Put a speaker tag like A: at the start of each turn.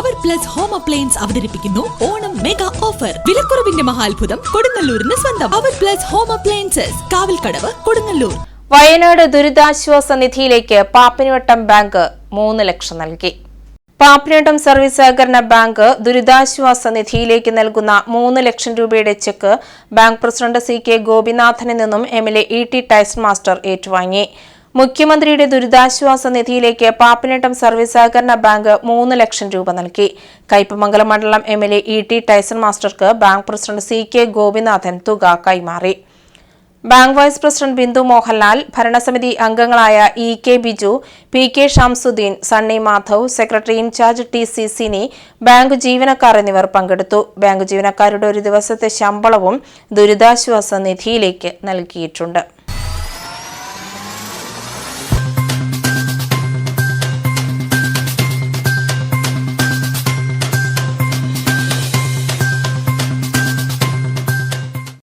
A: അവർ plus home appliance അവതരിപ്പിക്കുന്നു. Onam mega offer വിലക്കുറവിന്റെ മഹാത്ഭുതം കൊടുങ്ങല്ലൂരിന് സ്വന്തം. Power plus home appliances Kavalkadavu Kodungallur.
B: Wayanad ദുരിതാശ്വാസ നിധിയിലേക്ക് പാപ്പിനിവട്ടം ബാങ്ക് മൂന്ന് ലക്ഷം നൽകി. പാപ്പിനിവട്ടം സർവീസ് സഹകരണ ബാങ്ക് ദുരിതാശ്വാസ നിധിയിലേക്ക് നൽകുന്ന മൂന്ന് ലക്ഷം രൂപയുടെ cheque bank president C K ഗോപിനാഥനിൽ നിന്നും M L A E T Tyson master ഏറ്റുവാങ്ങി. മുഖ്യമന്ത്രിയുടെ ദുരിതാശ്വാസ നിധിയിലേക്ക് പാപ്പിനിട്ടം സർവീസ് സഹകരണ ബാങ്ക് മൂന്ന് ലക്ഷം രൂപ നൽകി. കയ്പമംഗലം മണ്ഡലം M L A E T Tyson മാസ്റ്റർക്ക് bank president C K Gopinathan തുക കൈമാറി. Bank vice president Bindu Mohanlal ഭരണസമിതി അംഗങ്ങളായ E K Biju P K Shamsuddin Sunny Madhav secretary in charge T C Sini bank ജീവനക്കാർ എന്നിവർ പങ്കെടുത്തു. Bank ജീവനക്കാരുടെ ഒരു ദിവസത്തെ ശമ്പളവും ദുരിതാശ്വാസ നിധിയിലേക്ക് നൽകിയിട്ടുണ്ട്.